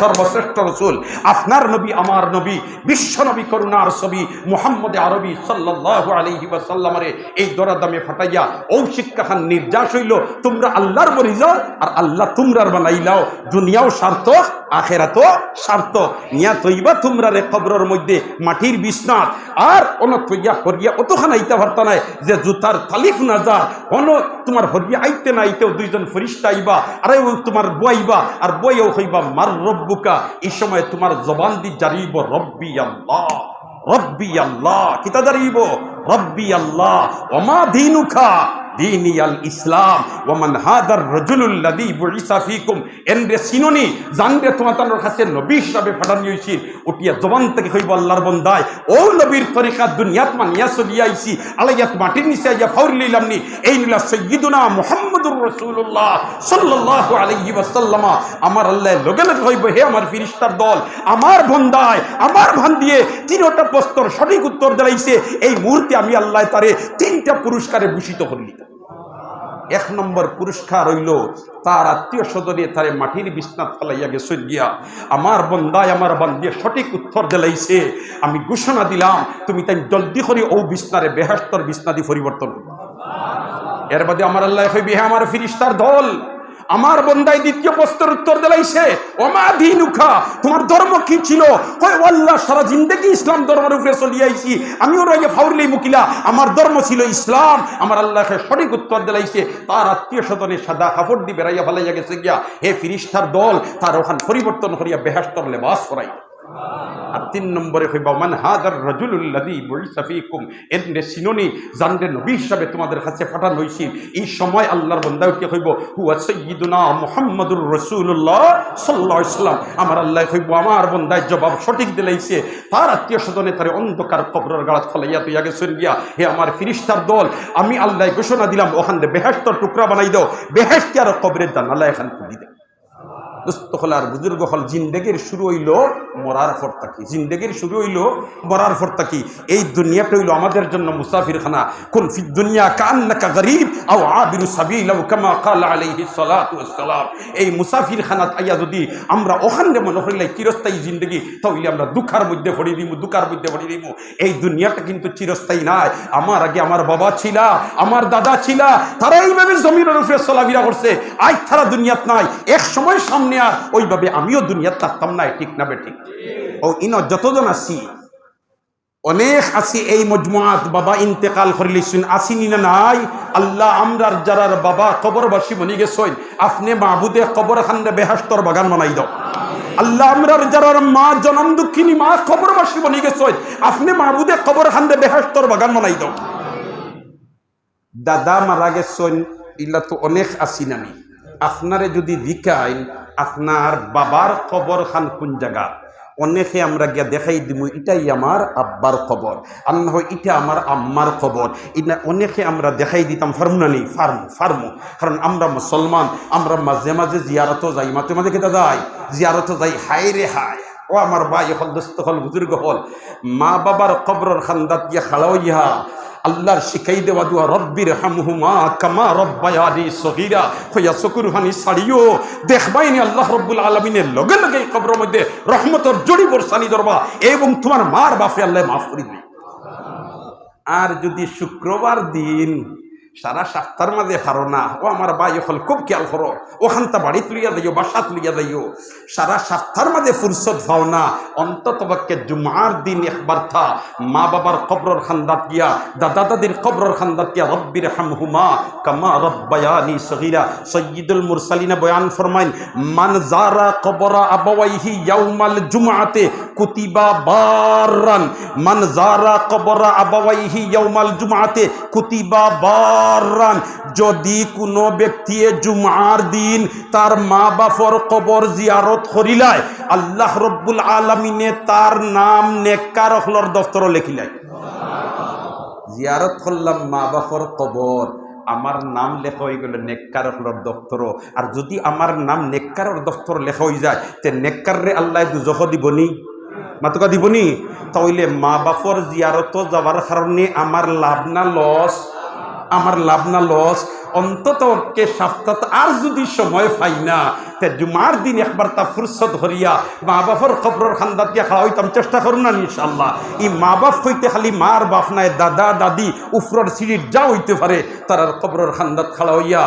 সর্বশ্রেষ্ঠ রসুল। আপনার নবী, আমার নবী, বিশ্ব নবী করুণার ছবি মুহাম্মদ আরবি সাল্লাহ আলহি সাল্লামারে এই দরাদামে ফাটাইয়া নির্যাস হইল, তোমরা আল্লাহর যাও আর আল্লাহ তোমরার বানাইলাও। দুনিয়াও স্বার্থ আখেরাত স্বার্থ নিয়া তৈবা তোমরা রে খবরের মধ্যে মাটির বিছনাথ আর অন তৈয়া হরিয়া অতখান আইতে পারত নাই যে জুতার তালিফ না যা অন তোমার হরিয়া আইতে না আইতেও দুইজন ফরিস্তা আইবা আরে তোমার বইবা আর বইও হইবা মার রব্বুকা, এই সময় তোমার জবান দি জারিব, রব্বি আল্লাহ রব্বি আল্লাহ। কিতা জারিব? রব্বি আল্লাহ। ওমা দিনুখা ইসলাম ওমান হাদার রজুলুল্লাদি ফিকুম, এনরে জানরে তোমার তানোর কাছে নবী হিসাবে ফাটানি জবান থেকে হইব আল্লাহর বন্দায়, ও নবীর তরিকা দুনিয়াত চলিয়া আইছি, আলাইয়াত মাটির নিচে আইয়া ফাউর লইলাম নি, এই নিলা সৈয়দুনা আলাইহি ওয়াসাল্লামা, আমার আল্লাহ লগে লগে হইব হে আমার ফিরিস্তার দল, আমার বন্দায়, আমার ভান দিয়ে তিনটা প্রশ্নের সঠিক উত্তর দিলাইছে, এই মুহূর্তে আমি আল্লাহ তারে তিনটা পুরস্কারে ভূষিত করলি। এক নম্বর পুরস্কার হইল তার আত্মীয় স্বজনে তারে মাটির বিছনাত ফেলাইয়া গেছে গিয়া। আমার বন্দায় আমার বান্দিয়ে সঠিক উত্তর দিলাইছে। আমি ঘোষণা দিলাম, তুমি তাই জলদি করে ও বিছনারে বেহাস্তর বিছনা দিয়ে পরিবর্তন। এর বাদে আমার আল্লাহ বিহে আমার ফিরিস্তার দল আমার বন্দায় দ্বিতীয় প্রশ্নের উত্তর দিলাইছে ওমা দিনুখা তোমার ধর্ম কি ছিল? কয়, আল্লাহ সারা জিন্দেগি ইসলাম ধর্মের উপরে চলিয়ে আইছি। আমিও রয়ে ফাউরলি মুকিলা, আমার ধর্ম ছিল ইসলাম। আমার আল্লাহকে সঠিক উত্তর দিলাইছে তার আত্মীয় স্বজনে সাদা কাপড় দিয়ে বেড়াইয়া ফেলাইয়া গেছে গিয়া, হে ফিরিস্তার দল, তার ওখান পরিবর্তন করিয়া বেহাস্তর লেবাস করাই আর তিন নম্বরে হইবা, মান হাদার রাজুলুল্লাদি বইসা ফিকুম এনে সিনোনি জানরে নবী হিসাবে তোমাদের কাছে ফাটানো হইছি। এই সময় আল্লাহর বন্দা কি হইব? হুয়া সাইয়্যিদুনা মুহাম্মাদুর রাসূলুল্লাহ সাল্লাল্লাহু আলাইহি সাল্লাম আমার আল্লাহ হইব, আমার বন্দায় জবাব সঠিক দিলাইছে তার আত্মীয় স্বজনে তারে অন্ধকার কবরের গাড়াত ফলাইয়া তুই আগে শুন গিয়া, হে আমার ফিরিস্তার দল, আমি আল্লাহ ঘোষণা দিলাম, ওখান দিয়ে বেহেশতর টুকরা বানাই দাও বেহেশতি আর কবরের দান আল্লাহ এখান খুলি দেয়। দোস্ত হল আর বুজুর্গ হল, জিন্দেগির শুরু হইল মরার পর থাকি জিন্দেগির শুরু হইল মরার পর থাকি এই দুনিয়াটা হইল আমাদের জন্য মুসাফির খানা কোন ফি দুনিয়া কান্নাকা গরিব আও আবিরু সাবিল আও কামা কাল আলাইহি সালাতু ওয়াসসালাম। এই মুসাফির খানাত আইয়া যদি আমরা ওখানে মনে করিলাই চিরস্থায়ী জিন্দগি, তাহলে আমরা দুঃখার মধ্যে পড়ি দিমু, দুঃখার মধ্যে পড়ি দিমু। এই দুনিয়াটা কিন্তু চিরস্থায়ী নাই আমার আগে আমার বাবা ছিলা, আমার দাদা ছিলা তারা এইভাবে জমিনের উপরে চলাফেরা করছে। আজ তারা দুনিয়াত নাই। এক সময় সামনে আর ওইভাবে আমিও দুনিয়াত থাকতাম না, ঠিক না বে ঠিক। ও, ইন যতজন আছি, অনেক আছি এই মজমুয়াত বাবা ইন্তেকাল করিলিছেন, আসিনি না নাই? আল্লাহ আমরার যারার বাবা কবরবাসী বনি গেছেন, আপনি মাহবুদে কবর খান্দে বেহাস্তর বাগান বানাই দাও। আল্লাহ আমরার যারার মা জনম দুঃখিনী মা কবরবাসী বনি গেছেন, আপনি মাহবুদে কবর খান্দে বেহাস্তর বাগান বানাই দাও। দাদা মারা গেছেন ইলা তো অনেক আসি নামি আপনারে যদি দিকাইন আপনার বাবার কবর খান কোন জায়গা? অনেকে আমরা গিয়া দেখাই দিব এটাই আমার আব্বার খবর আর না হয় এটা আমার আম্মার খবর এটা অনেকে আমরা দেখাই দিতাম ফার্মুনানি ফার্ম, ফার্মু। কারণ আমরা মুসলমান, আমরা মাঝে মাঝে জিয়ারত যাই। মাঝে মাঝে কেটা যাই জিয়ারত যাই। হাই রে হাই ও আমার ভাই হল, দোস্ত হল, বুজুর্গ হল। মা বাবার কবরের খান্দাত গিয়া খালাও ইহা। আল্লাহর শিখাই দেওয়া দুয়া রব্বির হামহুমা কামা রব্বায়ানি সহিরা হইয়া চকুর হানি ছাড়িও, দেখবাইনি আল্লাহ রব্বুল আলমিনের লগে লগে এই কবরের মধ্যে রহমতর জড়ি বর্ষানি ধরবা এবং তোমার মার বাপে আল্লাহ মাফ করি আর যদি শুক্রবার দিন সারা সপ্তাহের মাঝে হারো না। ও আমার বাই হল খুব খেয়াল করো। ওখান তা বাড়ি তুলিয়া যাইও, বাসাত তুলিয়া যাইও। সারা সপ্তাহের মাঝে ফুরসত ভাও না। অন্তত পক্ষে জুমার দিন একবার থা মা বাবার কবরর খান্দাত গিয়া, দাদা দাদির কবরর খান্দাত গিয়া রব্বির হামহুমা কামা রব্বায়ানি সগীরা। সৈয়দুল মুরসালিনা বয়ান ফরমাইন, মান জারা কবরা আবাওয়াইহি ইয়াউমাল জুমআতে কুতিবা বাররান। মান জারা কবরা আবাওয়াইহি ইয়াউমাল জুমআতে কুতিবা বাররান যদি কোনো ব্যক্তিয়ে জুমার দিন তার মা বাপর কবর জিয়ারত করিলায়, আল্লাহ রব্বুল আলমিনে তার নাম নেককার হলর দফতর লেখিলায় জিয়ারত করলাম মা বাপর কবর, আমার নাম লেখা হয়ে গেল হলর দফতর। আর যদি আমার নাম নেককারর দফতর লেখা হয়ে যায়, তে নেককাররে আল্লাহ দুজহ দিবনি মাতুকা দিবনি তাহলে মা বাপর জিয়ারত যাওয়ার কারণে আমার লাভ না লস? আমার লাভ না লস। অন্তত কে সপ্তাহ আর যদি সময় পাই না তে জুমার দিন একবার তা ফুরসত হরিয়া মা বাপর খবরের খান্দাত দিয়া খাওয়া হইতাম চেষ্টা করুন না ইনশাল্লাহ ই মা বাপ হইতে খালি মার বাপ নাই, দাদা, দাদি, উফরর সিঁড়ির যা হইতে পারে তারার খবরের খান্দাত খাওয়া হইয়া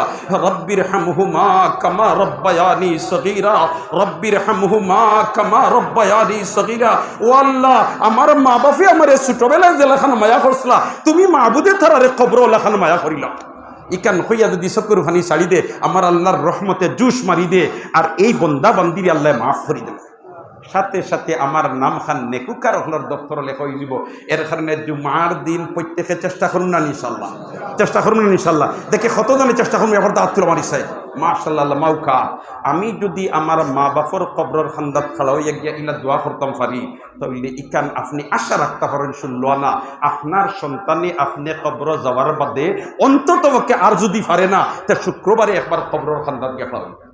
রব্বির হামহুমা কামা রব্বায়ানি সগীরা রব্বির হামহুমা কামা রব্বায়ানি সগীরা। ও আল্লাহ, আমার মা বাপে আমার ছোটবেলায় যে লেখান মায়া করছিলা, তুমি মাহবুদে তারারে খবর লেখান মায়া করিলা। ইকান হইয়া যদি চকুর ফানি ছাড়ি দে আমার আল্লাহর রহমতে জুস মারি দে আর এই বন্দা বান্দির আল্লাহ মাফ করি দেবে সাথে সাথে আমার নাম খান নেকুকার হলর দপ্তর লেখা হয়ে যাব। এর কারণে জুমার দিন প্রত্যেকে চেষ্টা করুন না ইনশাল্লাহ চেষ্টা করুন না ইনশাল্লাহ দেখে কতজনে চেষ্টা করুন, এবার দাঁত তুলে মারিসাই মাশাল্লাহ মাউকা। আমি যদি আমার মা বাপর কবরর খান্দাত খাড়াও গিয়া ইলা দোয়া করতাম পারি, তাহলে ইকান আপনি আশা রাখতে পারেন, শুনলো না, আপনার সন্তানে আপনি কবর যাওয়ার বাদে অন্তত পক্ষে আর যদি পারে না, তা শুক্রবারে একবার কবরর খান্দাত গিয়া সুবহানাল্লাহ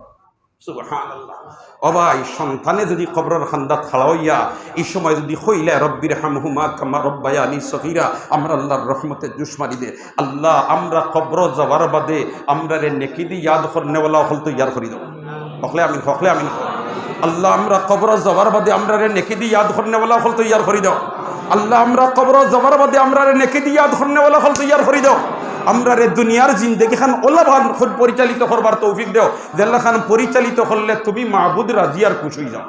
অবাই সন্তানে যদি কবরের খান্দাত খাড়াইয়া এই সময় যদি হইলে রব্বির হামহুমা কামা রব্বায়া আলী সহিরা আমরা আল্লাহর রহমতে জুসমারি দে। আল্লাহ, আমরা কবর যাবার বাদে আমরা রে নেকি দি ইয়াদ নেওয়ালা হল তো ইয়ার করি দাও হকলে আমিন হকলে আমিন। আল্লাহ, আমরা কবর যাবার বাদে আমরা রে নেকি দি ইয়াদ নেওয়ালা হল তো ইয়ার করি দাও আল্লাহ, আমরা কবর যাবার বাদে আমরা রে নেকি দি ইয়াদ নেওয়ালা হল তো ইয়ার করি দাও আমরা রে দুনিয়ার জিন্দগি খান ওলাভান পরিচালিত করবার তৌফিক দেও। জেল্লা খান পরিচালিত করলে তুমি মাহবুদ রাজিয়ার খুশি যাও।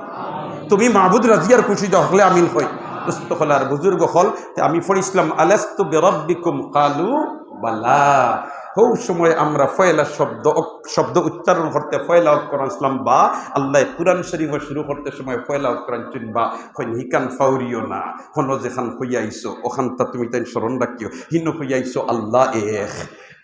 তুমি মাহবুদ রাজিয়ার খুশি যাও, হলে আমিন হই। দুস্থ হল আর বুজুর্গ হল আমি ফরিসলাম আলাস্তু বেরব্বিকুম কালু বালা। হৌ সময় আমরা ফয়লা শব্দ শব্দ উচ্চারণ করতে ফয়লা অক্ষরান ইসলাম বা আল্লাহ কুরআন শরীফ শুরু করতে সময় ফয়লা অক্ষরান চিনবা হন হিকান ফাউরিও না, হন যেখান হইয়াইছো, ওখানটা তুমি তাই স্মরণ রাখিও। হিন হইয়াইছো আল্লাহ এক।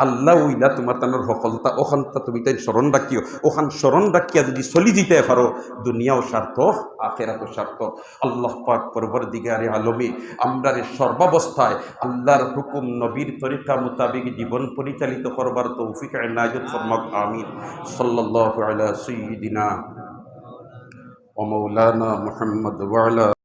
আল্লাহ উইলা তোমার তানোর সফলতা ওখানটা তুমি তাই স্মরণ রাখিও ওখান স্মরণ রাখিয়া যদি চলি দিতে পারো দুনিয়াও স্বার্থ আখেরাতো স্বার্থ আল্লাহ পাক পরবর দিগারে আলমী আমরা সর্বাবস্থায় আল্লাহর হুকুম নবীর তরিকা মোতাবিক জীবন পরিচালিত করবার তৌফিক এনায়ত ফরমাক আমিন। ওয়া মাওলানা মুহাম্মদ ওয়া আলা